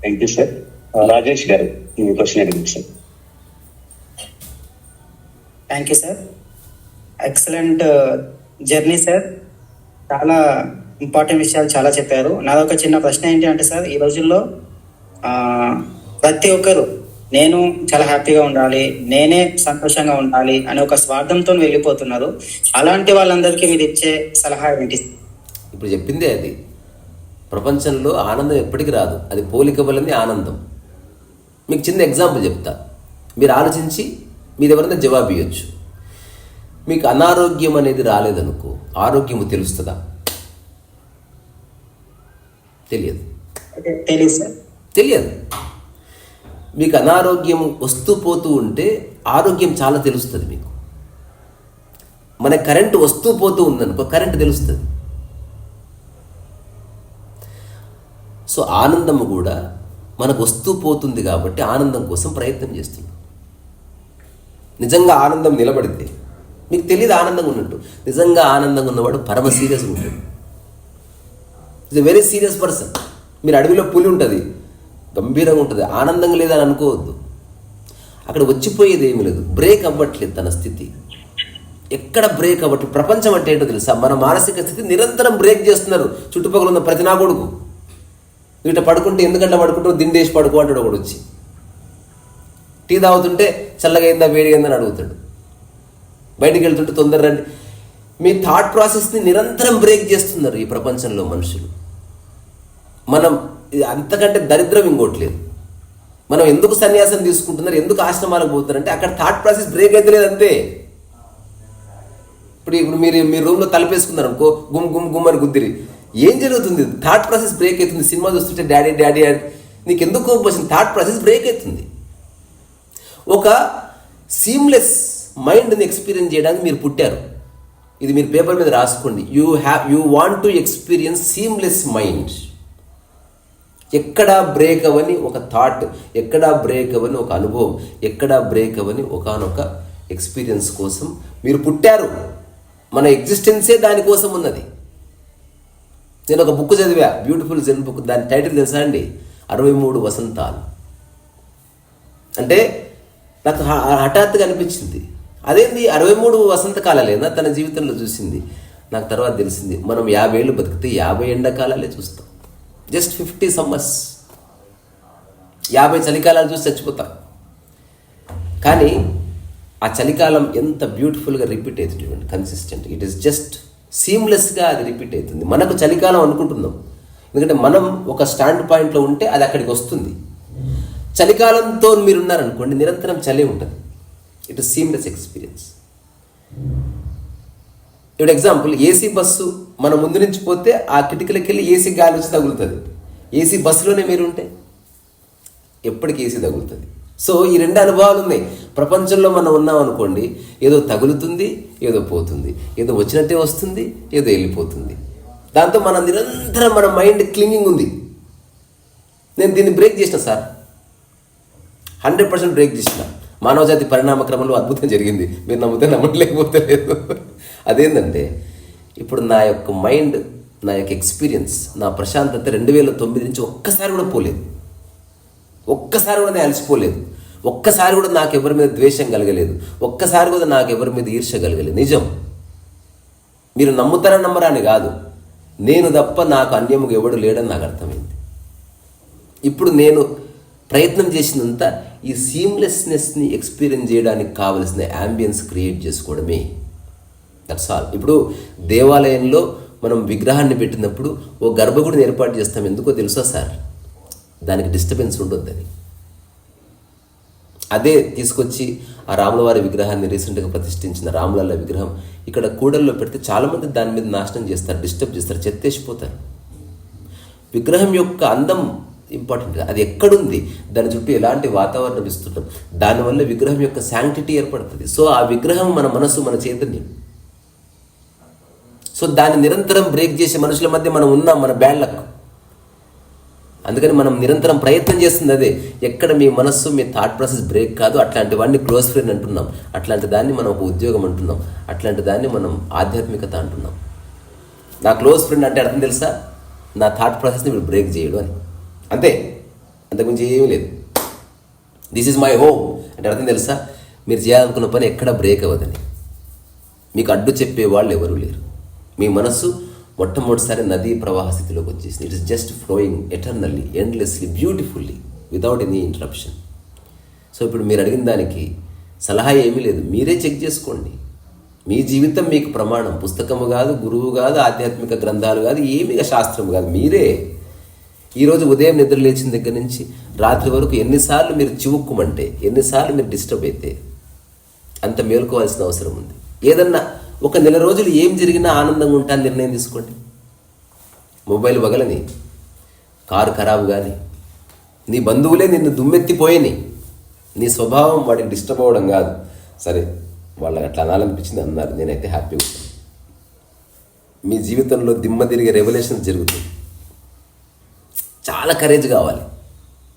Thank you sir Rajesh garu మీ question అడిగింది sir thank you sir excellent journey sir చాలా important విషయాలు చాలా చెప్పారు. నాదొక చిన్న ప్రశ్న ఏంటి అంటే సార్ ఈ రోజుల్లో ప్రతి ఒక్కరు నేను చాలా హ్యాపీగా ఉండాలి నేనే సంతోషంగా ఉండాలి అనే ఒక స్వార్థంతో వెళ్ళిపోతున్నారు. అలాంటి వాళ్ళందరికీ మీరు ఇచ్చే సలహా ఏంటి? ఇప్పుడు చెప్పిందే అది. ప్రపంచంలో ఆనందం ఎప్పటికీ రాదు. అది పోలిక వల్లనే ఆనందం. మీకు చిన్న ఎగ్జాంపుల్ చెప్తా. మీరు ఆలోచించి మీరు ఎవరైనా జవాబు ఇవ్వచ్చు మీకు అనారోగ్యం అనేది రాలేదనుకో ఆరోగ్యము తెలుస్తుందా? తెలియదు. తెలియదు సార్. తెలియదు. మీకు అనారోగ్యం వస్తూ పోతూ ఉంటే ఆరోగ్యం చాలా తెలుస్తుంది మీకు. మన కరెంటు వస్తూ పోతూ ఉందనుకో కరెంటు తెలుస్తుంది. సో ఆనందము కూడా మనకు వస్తూ పోతుంది కాబట్టి ఆనందం కోసం ప్రయత్నం చేస్తుంది. నిజంగా ఆనందం నిలబడితే మీకు తెలియదు ఆనందంగా ఉన్నట్టు. నిజంగా ఆనందంగా ఉన్నవాడు పరమ సీరియస్గా ఉంటాడు. Is a very serious person మీరు అడవిలో పులి ఉంటుంది. గంభీరంగా ఉంటుంది. ఆనందంగా లేదని అనుకోవద్దు. అక్కడ వచ్చిపోయేది ఏమీ లేదు. బ్రేక్ అవ్వట్లేదు తన స్థితి. ఎక్కడ బ్రేక్ అవ్వట్లేదు? ప్రపంచం అంటే ఏంటో తెలుసా? మన మానసిక స్థితి నిరంతరం బ్రేక్ చేస్తున్నారు. చుట్టుపక్కల ఉన్న ప్రతి నా కొడుకు. వీట పడుకుంటే ఎందుకంటే పడుకుంటారు? దిండేసి పడుకో అంటాడు ఒకడు వచ్చి. టీ తాగుతుంటే చల్లగా అయిందా వేడి అయిందని అడుగుతాడు. బయటికి వెళ్తుంటే తొందర రండి. మీ థాట్ ప్రాసెస్ని నిరంతరం బ్రేక్ చేస్తున్నారు ఈ ప్రపంచంలో మనుషులు. మనం అంతకంటే దరిద్రం ఇంకోట్లేదు మనం ఎందుకు సన్యాసం తీసుకుంటున్నారు? ఎందుకు ఆశ్రమాలకు పోతున్నారు? అంటే అక్కడ థాట్ ప్రాసెస్ బ్రేక్ అయితే లేదు అంతే ఇప్పుడు ఇప్పుడు మీరు మీ రూమ్లో తలపేసుకున్నారు అనుకో గుమ్ గుమ్ గుమ్ అని గుద్దిరి. ఏం జరుగుతుంది? థాట్ ప్రాసెస్ బ్రేక్ అవుతుంది. సినిమా చూస్తుంటే డాడీ డాడీ నీకు ఎందుకు కోపం వచ్చింది? థాట్ ప్రాసెస్ బ్రేక్ అవుతుంది. ఒక సీమ్లెస్ మైండ్ని ఎక్స్పీరియన్స్ చేయడానికి మీరు పుట్టారు. ఇది మీరు పేపర్ మీద రాసుకోండి. You have you want to experience seamless mind ఎక్కడా బ్రేక్ అవని ఒక థాట్ ఎక్కడా బ్రేక్ అవని ఒక అనుభవం ఎక్కడా బ్రేక్ అవని ఒకనొక ఎక్స్పీరియన్స్ కోసం మీరు పుట్టారు. మన ఎగ్జిస్టెన్సే దానికోసం ఉన్నది. నేను ఒక బుక్ చదివా బ్యూటిఫుల్ జెన్ బుక్ దాని టైటిల్ తెలుసా అండి? అరవై మూడు వసంతాలు. అంటే నాకు హఠాత్తుగా అనిపించింది. అదేంది? అరవై మూడు వసంతకాలాలేనా తన జీవితంలో చూసింది. నాకు తర్వాత తెలిసింది మనం యాభై ఏళ్ళు బతికితే యాభై ఎండాకాలాలే చూస్తాం. Just fifty summers. యాభై చలికాలాలు చూసి చచ్చిపోతాం. కానీ ఆ చలికాలం ఎంత బ్యూటిఫుల్గా రిపీట్ అవుతుంది చూడండి కన్సిస్టెంట్ ఇట్ ఈస్ జస్ట్ సీమ్లెస్గా అది రిపీట్ అవుతుంది. మనకు చలికాలం అనుకుంటున్నాం. ఎందుకంటే మనం ఒక స్టాండ్ పాయింట్లో ఉంటే అది అక్కడికి వస్తుంది. చలికాలంతో మీరు ఉన్నారనుకోండి నిరంతరం చలి ఉంటుంది. ఇట్ ఇస్ సీమ్లెస్ ఎక్స్పీరియన్స్ ఇప్పుడు ఎగ్జాంపుల్ ఏసీ బస్సు మన ముందు నుంచి పోతే ఆ కిటికీలకి వెళ్ళి ఏసీ గాలి వచ్చి తగులుతుంది. ఏసీ బస్సులోనే మీరు ఉంటే ఎప్పటికీ ఏసీ తగులుతుంది. సో ఈ రెండు అనుభవాలు ఉన్నాయి. ప్రపంచంలో మనం ఉన్నాం అనుకోండి ఏదో తగులుతుంది ఏదో పోతుంది. ఏదో వచ్చినట్టే వస్తుంది ఏదో వెళ్ళిపోతుంది. దాంతో మన నిరంతరం మన మైండ్ క్లింగింగ్ ఉంది. నేను దీన్ని బ్రేక్ చేసిన సార్. హండ్రెడ్ పర్సెంట్ బ్రేక్ చేసిన. మానవజాతి పరిణామ క్రమంలో అద్భుతం జరిగింది. మీరు నమ్మితే నమ్మలేకపోతే లేదు. అదేంటంటే ఇప్పుడు నా యొక్క మైండ్ నా యొక్క ఎక్స్పీరియన్స్ నా ప్రశాంతత రెండు వేల తొమ్మిది నుంచి ఒక్కసారి కూడా పోలేదు. ఒక్కసారి కూడా నేను అలసిపోలేదు. ఒక్కసారి కూడా నాకు ఎవరి మీద ద్వేషం కలగలేదు. ఒక్కసారి కూడా నాకు ఎవరి మీద ఈర్ష కలగలేదు. నిజం. మీరు నమ్ముతారని నమ్మరాని కాదు. నేను తప్ప నాకు అన్యముగా ఎవడు లేడని నాకు అర్థమైంది. ఇప్పుడు నేను ప్రయత్నం చేసినంత ఈ సీమ్లెస్నెస్ని ఎక్స్పీరియన్స్ చేయడానికి కావలసిన యాంబియన్స్ క్రియేట్ చేసుకోవడమే. దట్స్ ఆల్ ఇప్పుడు దేవాలయంలో మనం విగ్రహాన్ని పెట్టినప్పుడు ఓ గర్భగుడిని ఏర్పాటు చేస్తాం. ఎందుకో తెలుసా సార్? దానికి డిస్టర్బెన్స్ ఉండొద్దని అదే. తీసుకొచ్చి ఆ రాములవారి విగ్రహాన్ని రీసెంట్గా ప్రతిష్ఠించిన రాములల్ల విగ్రహం ఇక్కడ కూడల్లో పెడితే చాలామంది దాని మీద నాశనం చేస్తారు డిస్టర్బ్ చేస్తారు చెత్తేసిపోతారు. విగ్రహం యొక్క అందం ఇంపార్టెంట్ అది ఎక్కడుంది? దాని చుట్టూ ఎలాంటి వాతావరణం ఇస్తుంటాం? దానివల్ల విగ్రహం యొక్క శాంక్టిటీ ఏర్పడుతుంది. సో ఆ విగ్రహం మన మనసు మన చైతన్యం. సో దాన్ని నిరంతరం బ్రేక్ చేసే మనుషుల మధ్య మనం ఉన్నాం మన బ్యాడ్ లక్. అందుకని మనం నిరంతరం ప్రయత్నం చేస్తుంది అదే. ఎక్కడ మీ మనస్సు మీ థాట్ ప్రాసెస్ బ్రేక్ కాదు అట్లాంటి వాడిని క్లోజ్ ఫ్రెండ్ అంటున్నాం. అట్లాంటి దాన్ని మనం ఒక ఉద్యోగం అంటున్నాం. అట్లాంటి దాన్ని మనం ఆధ్యాత్మికత అంటున్నాం. నా క్లోజ్ ఫ్రెండ్ అంటే అర్థం తెలుసా? నా థాట్ ప్రాసెస్ని మీరు బ్రేక్ చేయడు అని. అంతే. అంతకుమించి ఏమీ లేదు. దిస్ ఈజ్ మై హోమ్ అంటే అర్థం తెలుసా? మీరు చేయాలనుకున్న పని ఎక్కడ బ్రేక్ అవ్వదని. మీకు అడ్డు చెప్పే వాళ్ళు ఎవరూ లేరు. మీ మనస్సు మొట్టమొదటిసారి నదీ ప్రవాహ స్థితిలోకి వచ్చేసింది. It is just flowing eternally endlessly beautifully without any interruption so ఇప్పుడు మీరు అడిగిన దానికి సలహా ఏమీ లేదు. మీరే చెక్ చేసుకోండి. మీ జీవితం మీకు ప్రమాణం. పుస్తకము కాదు గురువు కాదు ఆధ్యాత్మిక గ్రంథాలు కాదు ఏమీ శాస్త్రం కాదు. మీరే ఈరోజు ఉదయం నిద్ర లేచిన దగ్గర నుంచి రాత్రి వరకు ఎన్నిసార్లు మీరు చివుక్కుమంటే ఎన్నిసార్లు మీరు డిస్టర్బ్ అయితే అంత మేలుకోవాల్సిన అవసరం ఉంది. ఏదన్నా ఒక నెల రోజులు ఏం జరిగినా ఆనందంగా ఉంటాను నిర్ణయం తీసుకోండి. మొబైల్ వగలని కారు ఖరాబు కానీ నీ బంధువులే నిన్ను దుమ్మెత్తిపోయినాయి నీ స్వభావం వాడికి డిస్టర్బ్ అవ్వడం కాదు. సరే వాళ్ళకి అట్లా అనాలనిపించింది అన్నారు. నేనైతే హ్యాపీగా మీ జీవితంలో దిమ్మ తిరిగే రెవల్యూషన్ జరుగుతుంది. చాలా కరేజ్ కావాలి.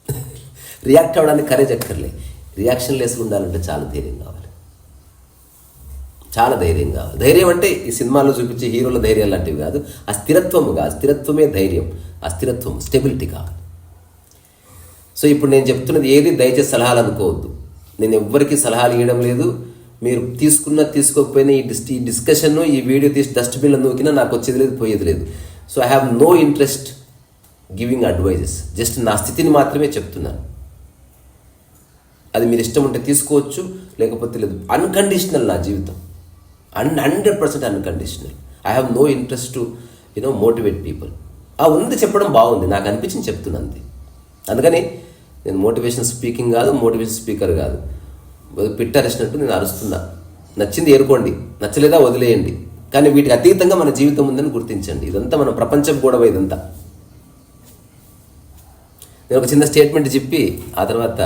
రియాక్ట్ అవ్వడానికి కరేజ్ అక్కర్లే. రియాక్షన్ లెస్ ఉండాలంటే చాలా ధైర్యం కావాలి. చాలా ధైర్యంగా. ధైర్యం అంటే ఈ సినిమాలో చూపించే హీరోల ధైర్యం లాంటివి కాదు. ఆ అస్థిరత్వమే స్థిరత్వమే ధైర్యం. ఆ స్థిరత్వం స్టెబిలిటీ కావాలి సో ఇప్పుడు నేను చెప్తున్నది ఏది దయచేసి సలహాలు అనుకోవద్దు నేను ఎవ్వరికీ సలహాలు ఇవ్వడం లేదు. మీరు తీసుకున్న తీసుకోకపోయినా ఈ డిస్ ఈ డిస్కషన్ను ఈ వీడియో తీసి డస్ట్బిన్లో నూకినా నాకు వచ్చేది లేదు పోయేది లేదు. So I have no interest giving advises. Just నా స్థితిని మాత్రమే చెప్తున్నాను. అది మీరు ఇష్టం ఉంటే తీసుకోవచ్చు లేకపోతే లేదు. అన్కండిషనల్ నా జీవితం. And hundred percent unconditional I have no interest to you know motivate people ఆ ఉంది చెప్పడం బాగుంది. నాకు అనిపించింది చెప్తున్నది అందుకని నేను మోటివేషన్ స్పీకింగ్ కాదు మోటివేషన్ స్పీకర్ కాదు. పిట్టరిసినట్టు నేను అరుస్తున్నా. నచ్చింది ఏరుకోండి. నచ్చలేదా వదిలేయండి. కానీ వీటికి అతీతంగా మన జీవితం ఉందని గుర్తించండి. ఇదంతా మన ప్రపంచం గొడవ ఇదంతా. నేను ఒక చిన్న స్టేట్మెంట్ చెప్పి ఆ తర్వాత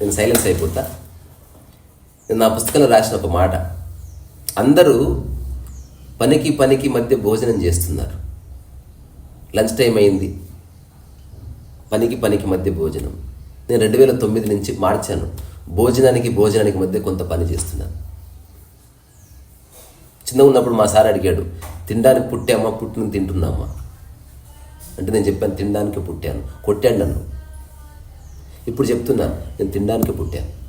నేను సైలెన్స్ అయిపోతా. నేను నా పుస్తకంలో రాసిన ఒక మాట. అందరూ పనికి పనికి మధ్య భోజనం చేస్తున్నారు. లంచ్ టైం అయింది. పనికి పనికి మధ్య భోజనం. నేను రెండు వేల తొమ్మిది నుంచి మార్చాను. భోజనానికి భోజనానికి మధ్య కొంత పని చేస్తున్నాను. చిన్న ఉన్నప్పుడు మా సార్ అడిగాడు తినడానికి పుట్టామా పుట్టిన తింటున్నామా అంటే నేను చెప్పాను తినడానికి పుట్టాను. కొట్టాడు నన్ను. ఇప్పుడు చెప్తున్నాను నేను తినడానికి పుట్టాను.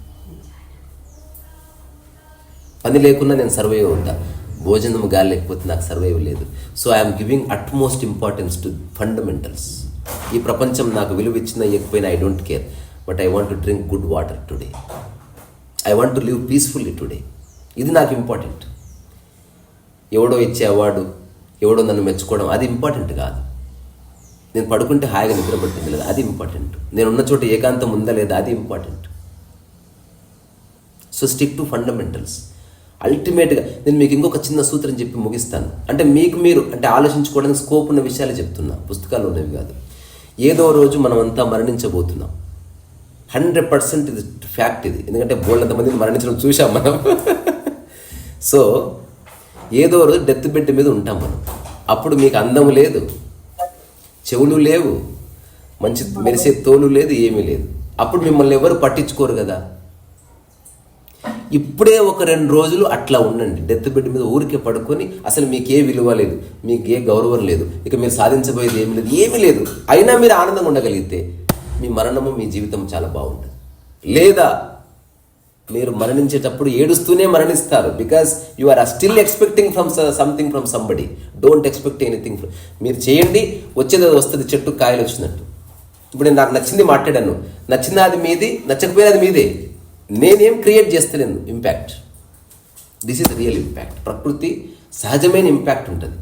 పని లేకుండా నేను సర్వైవ్ అవుతా భోజనం గాలి లేకపోతే నాకు సర్వైవ్ లేదు. So I'm giving utmost importance to fundamentals ఈ ప్రపంచం నాకు విలువ ఇచ్చినా ఇవ్వకపోయినా I don't care but I want to drink good water today I want to live peacefully today ఇది నాకు ఇంపార్టెంట్ ఎవడో ఇచ్చే అవార్డు ఎవడో నన్ను మెచ్చుకోవడం అది ఇంపార్టెంట్ కాదు. నేను పడుకుంటే హాయిగా నిద్రపడుతుంది లేదా అది ఇంపార్టెంట్ నేను ఉన్న చోట ఏకాంతం ఉందా లేదా అది important so stick to fundamentals అల్టిమేట్గా నేను మీకు ఇంకొక చిన్న సూత్రం చెప్పి ముగిస్తాను. అంటే మీకు మీరు అంటే ఆలోచించుకోవడానికి స్కోప్ ఉన్న విషయాలు చెప్తున్నా. పుస్తకాలు ఉన్నవి కాదు. ఏదో రోజు మనమంతా మరణించబోతున్నాం. హండ్రెడ్ పర్సెంట్ ఇది ఫ్యాక్ట్ ఇది. ఎందుకంటే బోళ్ళంత మందిని మరణించడం చూసాం మనం. సో ఏదో రోజు డెత్ బెడ్ మీద ఉంటాం మనం. అప్పుడు మీకు అందము లేదు. చెవులు లేవు. మంచి మెరిసే తోలు లేదు ఏమీ లేదు. అప్పుడు మిమ్మల్ని ఎవరు పట్టించుకోరు కదా? ఇప్పుడే ఒక రెండు రోజులు అట్లా ఉండండి. డెత్ బెడ్ మీద ఊరికే పడుకొని అసలు మీకు ఏ విలువ లేదు మీకు ఏ గౌరవం లేదు ఇక మీరు సాధించబోయేది ఏమి లేదు ఏమీ లేదు. అయినా మీరు ఆనందంగా ఉండగలిగితే మీ మరణము మీ జీవితం చాలా బాగుంటుంది. లేదా మీరు మరణించేటప్పుడు ఏడుస్తూనే మరణిస్తారు. Because you are still expecting from something from somebody don't expect anything మీరు చేయండి వచ్చేది అది వస్తుంది చెట్టు కాయలు వచ్చినట్టు. ఇప్పుడు నేను నాకు నచ్చింది మాట్లాడాను. నచ్చింది అది మీది నచ్చకపోయినా అది మీదే. నేనేం create చేస్తలేను impact this is real impact ప్రకృతి సహజమైన ఇంపాక్ట్ ఉంటుంది.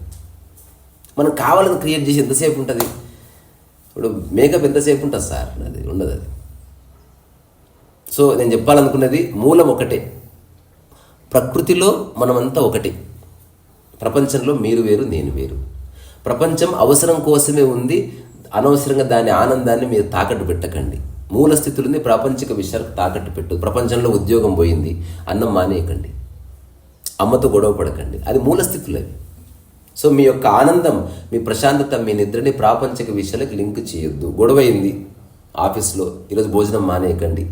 మనం కావాలని క్రియేట్ చేసి ఎంతసేపు ఉంటుంది? ఇప్పుడు మేకప్ ఎంతసేపు ఉంటుంది సార్? అది ఉండదు అది. సో నేను చెప్పాలనుకున్నది మూలం ఒకటే. ప్రకృతిలో మనమంతా ఒకటి. ప్రపంచంలో మీరు వేరు నేను వేరు. ప్రపంచం అవసరం కోసమే ఉంది. అనవసరంగా దాని ఆనందాన్ని మీరు తాకట్టు పెట్టకండి. మూల స్థితులని ప్రాపంచిక విషయాలకు తాకట్టు పెట్టు. ప్రపంచంలో ఉద్యోగం పోయింది. అన్నం మానేయకండి. అమ్మతో గొడవ పడకండి. అది మూల స్థితులు అవి. సో మీ యొక్క ఆనందం మీ ప్రశాంతత మీ నిద్రని ప్రాపంచిక విషయాలకు లింక్ చేయొద్దు. గొడవ అయింది ఆఫీస్లో ఈరోజు భోజనం మానేయకండి.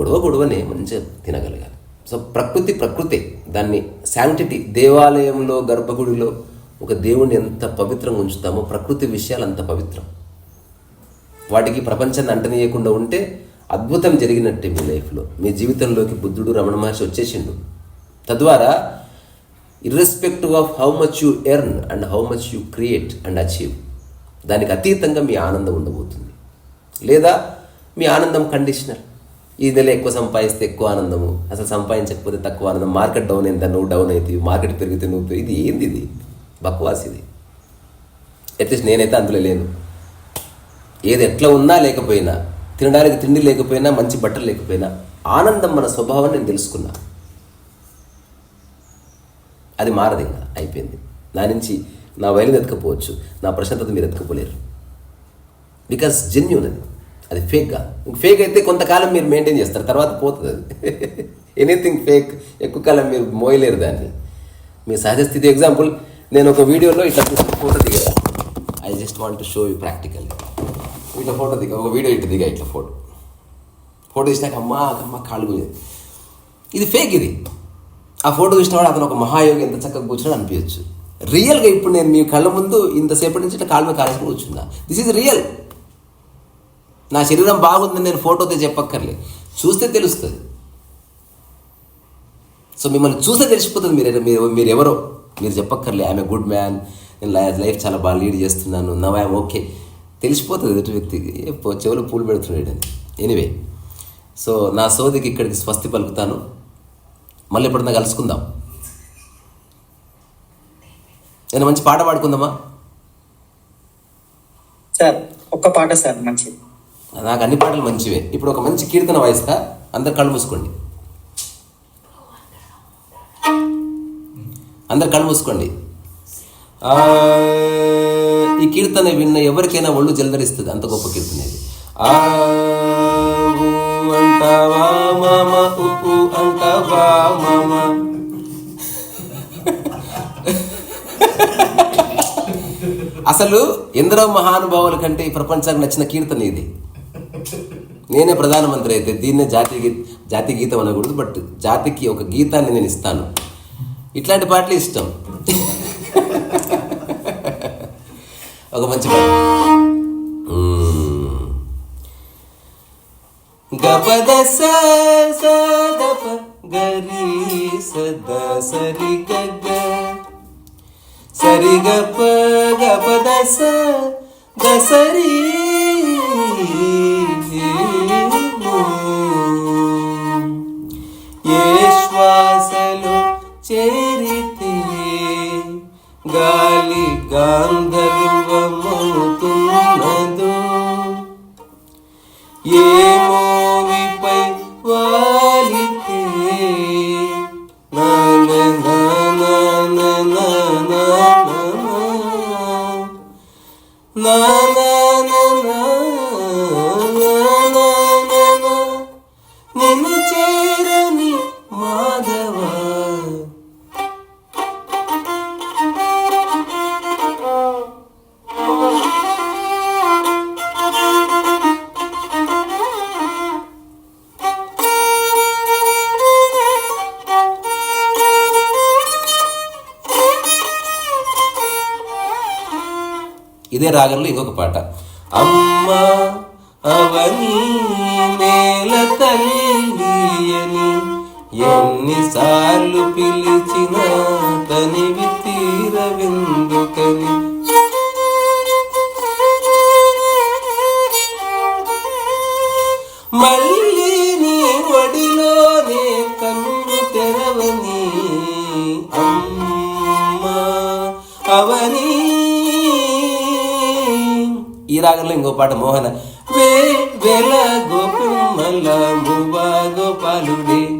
గొడవ గొడవనే మంచిగా తినగలగాలి. సో ప్రకృతి ప్రకృతే. దాన్ని శాంక్టిటీ దేవాలయంలో గర్భగుడిలో ఒక దేవుణ్ణి ఎంత పవిత్రంగా ఉంచుతామో ప్రకృతి విషయాలు అంత పవిత్రం. వాటికి ప్రపంచాన్ని అంటనీయకుండా ఉంటే అద్భుతం జరిగినట్టే మీ లైఫ్లో. మీ జీవితంలోకి బుద్ధుడు రమణ మహర్షి వచ్చేసిండు. తద్వారా irrespective of how much you earn and how much you create and achieve దానికి అతీతంగా మీ ఆనందం ఉండబోతుంది. లేదా మీ ఆనందం కండిషనల్ ఈ నెల ఎక్కువ సంపాదిస్తే ఎక్కువ ఆనందము అసలు సంపాదించకపోతే తక్కువ ఆనందం మార్కెట్ డౌన్ అయిందా నువ్వు డౌన్ అవుతుంది మార్కెట్ పెరిగితే నువ్వు ఇది ఏంది ఇది? బక్వాస్ ఇది. అట్లీస్ట్ నేనైతే అందులో లేను. ఏది ఎట్లా ఉన్నా లేకపోయినా తినడానికి తిండి లేకపోయినా మంచి బట్టలు లేకపోయినా ఆనందం మన స్వభావం నేను తెలుసుకున్నా. అది మారదు ఇంకా అయిపోయింది. నా నుంచి నా వైలిని ఎత్తుకపోవచ్చు నా ప్రశాంతత మీరు ఎత్తుకపోలేరు. బికాస్ జెన్యున్ అది. అది ఫేక్ ఇంక ఫేక్ అయితే కొంతకాలం మీరు మెయింటైన్ చేస్తారు తర్వాత పోతుంది అది. ఎనీథింగ్ ఫేక్ ఎక్కువ కాలం మీరు మోయలేరు దాన్ని. మీ సహజ స్థితి ఎగ్జాంపుల్ నేను ఒక వీడియోలో ఇట్లా ఫోటో దిగా I just want to show you practical ఇట్లా ఫోటో దిగా ఒక వీడియో ఇట్లా దిగా ఇట్లా ఫోటో. ఫోటో తీసినాక అమ్మా అమ్మ కాళ్ళు గుంజేది. ఇది ఫేక్ ఇది. ఆ ఫోటో చూసిన వాడు అతను ఒక మహాయోగి ఎంత చక్కగా కూర్చున్నాడు అనిపించచ్చు. రియల్గా ఇప్పుడు నేను మీ కళ్ళ ముందు ఇంతసేపటి నుంచి ఇట్లా కాళ్ళ మీద కాలేసుకుని కూర్చున్నా. దిస్ ఈజ్ రియల్ నా శరీరం బాగుందని నేను ఫోటోతో చెప్పక్కర్లే. చూస్తే తెలుస్తుంది. సో మిమ్మల్ని చూస్తే తెలిసిపోతుంది మీరు మీరు మీరు ఎవరో. మీరు చెప్పక్కర్లే ఐఎమ్ ఏ గుడ్ మ్యాన్ నేను లైఫ్ చాలా బాగా లీడ్ చేస్తున్నాను. నవ్ ఐఎమ్ ఓకే తెలిసిపోతుంది ఎదుటి వ్యక్తికి చెవులో పూలు పెడుతున్నాడు అని. ఎనీవే సో నా సోదికి ఇక్కడికి స్వస్తి పలుకుతాను. మళ్ళీ ఎప్పుడన్నా కలుసుకుందాం. నేను మంచి పాట పాడుకుందామా? సార్ ఒక్క పాట సార్ మంచిది. నాకు అన్ని పాటలు మంచివే. ఇప్పుడు ఒక మంచి కీర్తన వాయిస్తా. అందరు కళ్ళు మూసుకోండి. అందరు కళ్ళు మూసుకోండి. ఆ, ఈ కీర్తన విన్న ఎవరికైనా ఒళ్ళు జలధరిస్తుంది అంత గొప్ప కీర్తన ఇది. మామ మామ అసలు ఎందరో మహానుభావుల కంటే ఈ ప్రపంచానికి నచ్చిన కీర్తన ఇది. నేనే ప్రధానమంత్రి అయితే దీన్నే జాతీయ గీ జాతీయ గీతం అనకూడదు బట్ జాతికి ఒక గీతాన్ని నేను ఇస్తాను. ఇట్లాంటి పాటలు ఇష్టం. ఒక మంచి గపద స గరి సద సరి గగ. సరి గప గపద దస దసరి గాలి గాంధర్వమవుతున్నదో ఏ ఇదే రాగంలో ఇంకొక పాట. అమ్మ అవని నేల తల్లి ఎన్నిసార్లు పిలిచిన తనివి తీరవిందుకని రాగంలో ఇంకో పాట మోహన. వే వెల గోపాలుడే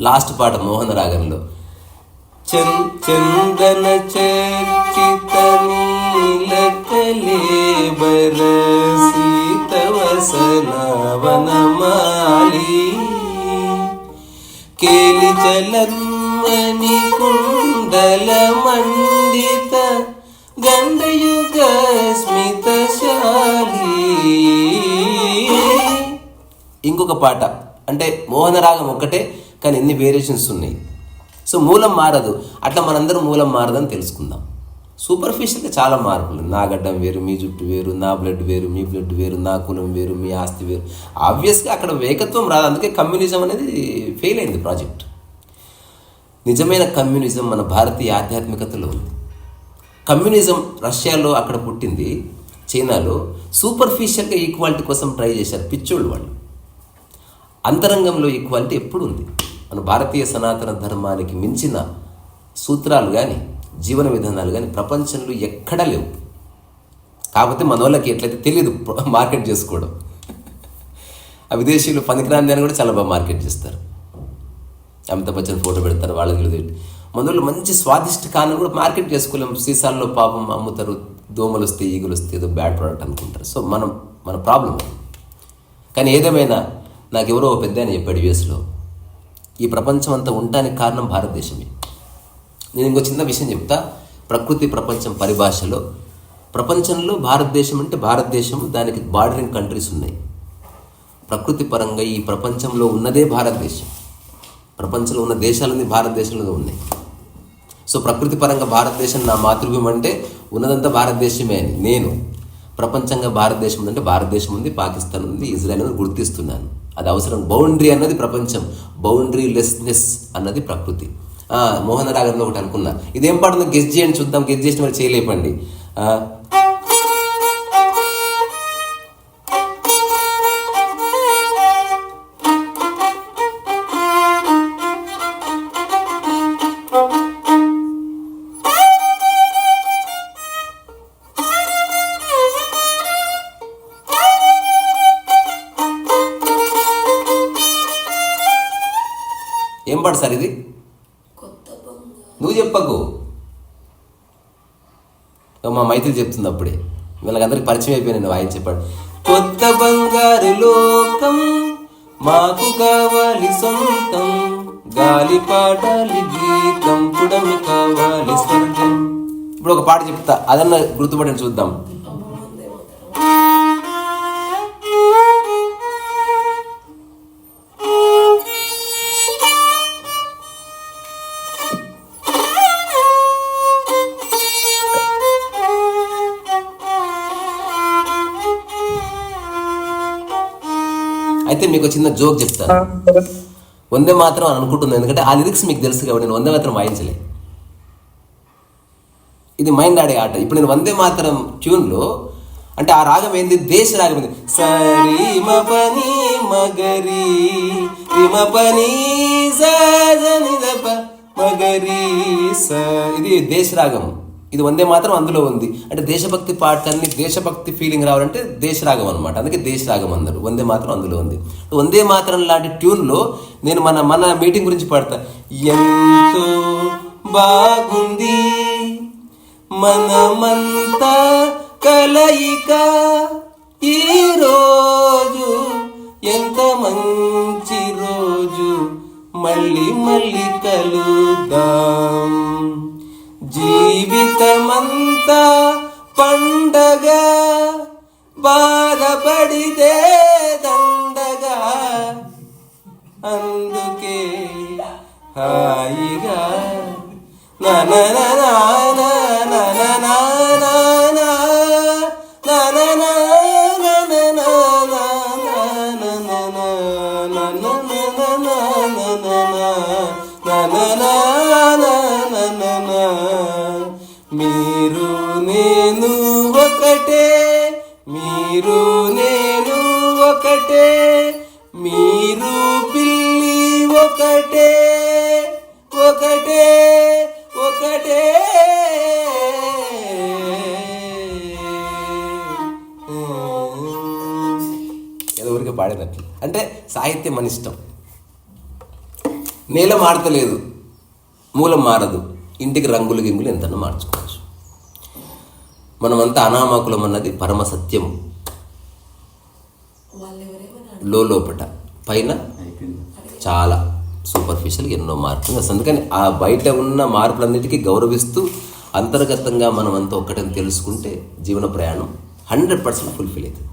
లాస్ట్ పాట మోహన రాగంలో. చం- చందన చర్చిత నీలకలేబర సీతవసన కేలి చలన్మణి కుండల మండిత గండయుగ స్మిత ఇంకొక పాట అంటే మోహన రాగం ఒక్కటే కానీ ఎన్ని వేరియేషన్స్ ఉన్నాయి? సో మూలం మారదు. అట్లా మనందరం మూలం మారదని తెలుసుకుందాం. సూపర్ఫిషియల్గా చాలా మార్పులు. నా గడ్డం వేరు మీ జుట్టు వేరు నా బ్లడ్ వేరు మీ బ్లడ్ వేరు నా కులం వేరు మీ ఆస్తి వేరు. ఆబ్వియస్గా అక్కడ వేగత్వం రాదు. అందుకే కమ్యూనిజం అనేది ఫెయిల్ అయింది ప్రాజెక్ట్ నిజమైన కమ్యూనిజం మన భారతీయ ఆధ్యాత్మికతలో ఉంది. కమ్యూనిజం రష్యాలో అక్కడ పుట్టింది. చైనాలో సూపర్ఫిషియల్గా ఈక్వాలిటీ కోసం ట్రై చేశారు పిచ్చోళ్ళు వాళ్ళు. అంతరంగంలో ఈక్వాలిటీ ఎప్పుడు ఉంది? మన భారతీయ సనాతన ధర్మానికి మించిన సూత్రాలు కానీ జీవన విధానాలు కానీ ప్రపంచంలో ఎక్కడా లేవు. కాకపోతే మన వాళ్ళకి ఎట్లయితే తెలియదు మార్కెట్ చేసుకోవడం. ఆ విదేశీయులు పనికిరాని అని కూడా చాలా బాగా మార్కెట్ చేస్తారు. అమితాబ్ బచ్చన్ ఫోటో పెడతారు వాళ్ళకి వీళ్ళకి మన వాళ్ళు మంచి స్వాదిష్ట కాను కూడా మార్కెట్ చేసుకోలేము సీసాల్లో పాపం అమ్ముతారు దోమలు వస్తే ఈగలు వస్తే ఏదో బ్యాడ్ ప్రోడక్ట్ అనుకుంటారు. సో మనం మన ప్రాబ్లం కానీ ఏదేమైనా నాకు ఎవరో ఓ పెద్ద అని చెప్పాడు యుఎస్లో ఈ ప్రపంచం అంతా ఉండటానికి కారణం భారతదేశమే. నేను ఇంకో చిన్న విషయం చెప్తా. ప్రకృతి ప్రపంచం పరిభాషలో ప్రపంచంలో భారతదేశం అంటే భారతదేశం దానికి బార్డరింగ్ కంట్రీస్ ఉన్నాయి. ప్రకృతి పరంగా ఈ ప్రపంచంలో ఉన్నదే భారతదేశం. ప్రపంచంలో ఉన్న దేశాలన్నీ భారతదేశంలో ఉన్నాయి. సో ప్రకృతి పరంగా భారతదేశం నా మాతృభూమి అంటే ఉన్నదంతా భారతదేశమే అని నేను. ప్రపంచంగా భారతదేశం ఉందంటే భారతదేశం ఉంది పాకిస్తాన్ ఉంది ఇజ్రాయెల్ ఉంది గుర్తిస్తున్నాను. అది అవసరం. బౌండరీ అన్నది ప్రపంచం. బౌండరీ లెస్నెస్ అన్నది ప్రకృతి. మోహన రాగంలో ఒకటి అనుకున్నా. ఇదేం పాడుతుందో గెస్ చేయండి చూద్దాం. గెస్ చేసిన వాళ్ళు చేయలేపండి రైతులు చెప్తుంది అప్పుడే. వీళ్ళకందరికి పరిచయం అయిపోయి నేను ఆయన చెప్పాడు. కొత్త బంగారు లోకం మాకు కావాలి సొంతం. గాలి పాడాలి గీతం పుడమి కావాలి స్వర్గం ఇప్పుడు ఒక పాట చెప్తా. అదన్న గుర్తుపడిన చూద్దాం. మీకు చిన్న జోక్ చెప్తాను. వందే మాత్రం అని అనుకుంటుంది ఎందుకంటే ఆ లిరిక్స్ మీకు తెలుసు కాబట్టి నేను వందే మాత్రం వాయించలే. ఇది మైండ్ ఆడే ఆట. ఇప్పుడు నేను వందే మాత్రం ట్యూన్లో అంటే ఆ రాగం ఏంది? దేశ రాగం ఏంది? సరి మగరి రిమ పని సని మగరి స. ఇది దేశ రాగం. ఇది వందే మాత్రం అందులో ఉంది. అంటే దేశభక్తి పాటలన్నీ దేశభక్తి ఫీలింగ్ రావాలంటే దేశరాగం అనమాట అందుకే దేశరాగం అందరు. వందే మాత్రం అందులో ఉంది. వందే మాత్రం లాంటి ట్యూన్లో నేను మన మన మీటింగ్ గురించి పాడతా. ఎంతో బాగుంది మనమంతా కలయిక ఈ రోజు. ఎంత మంచి రోజు. మళ్ళీ మళ్ళీ కలుద్దాం. జీవితమంతా పండగ బాధపడితే దండగా. అందుకే హాయిగా నన మీరు నేను ఒకటే. మీరు పిల్లి ఒకటే. ఒకటే ఒకటే. ఎవరికి పాడేటట్లు. అంటే సాహిత్యం మన ఇష్టం. నేల మారతలేదు మూలం మారదు. ఇంటికి రంగులు గింగులు ఎంతన్నా మార్చుకోవచ్చు. మనమంతా అనామకులం అన్నది పరమ సత్యం లో లోపట పైన చాలా సూపర్ఫిషియల్ ఎన్నో మార్పులు అసలు అందుకని ఆ బయట ఉన్న మార్పులన్నిటికీ గౌరవిస్తూ అంతర్గతంగా మనం అంతా ఒక్కటని తెలుసుకుంటే జీవన ప్రయాణం హండ్రెడ్ పర్సెంట్ ఫుల్ఫిల్ అవుతుంది.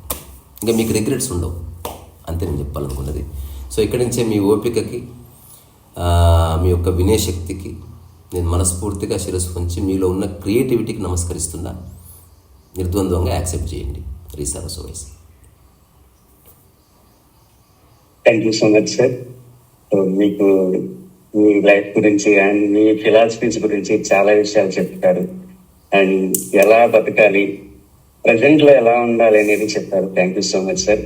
ఇంకా మీకు రిగ్రెట్స్ ఉండవు. అంతే నేను చెప్పాలనుకున్నది. సో ఇక్కడి నుంచే మీ ఓపికకి మీ యొక్క వినయశక్తికి నేను మనస్ఫూర్తిగా శిరస్సు ఉంచి మీలో ఉన్న క్రియేటివిటీకి నమస్కరిస్తున్నా. నిర్ద్వంద్వంగా యాక్సెప్ట్ చేయండి. రీసర్వస్ వయసు thank you so much sir మీకు మీ లైఫ్ గురించి అండ్ మీ ఫిలాసఫీస్ గురించి చాలా విషయాలు చెప్పారు. అండ్ ఎలా బతకాలి ప్రజెంట్లో ఎలా ఉండాలి అనేది చెప్పారు. Thank you so much sir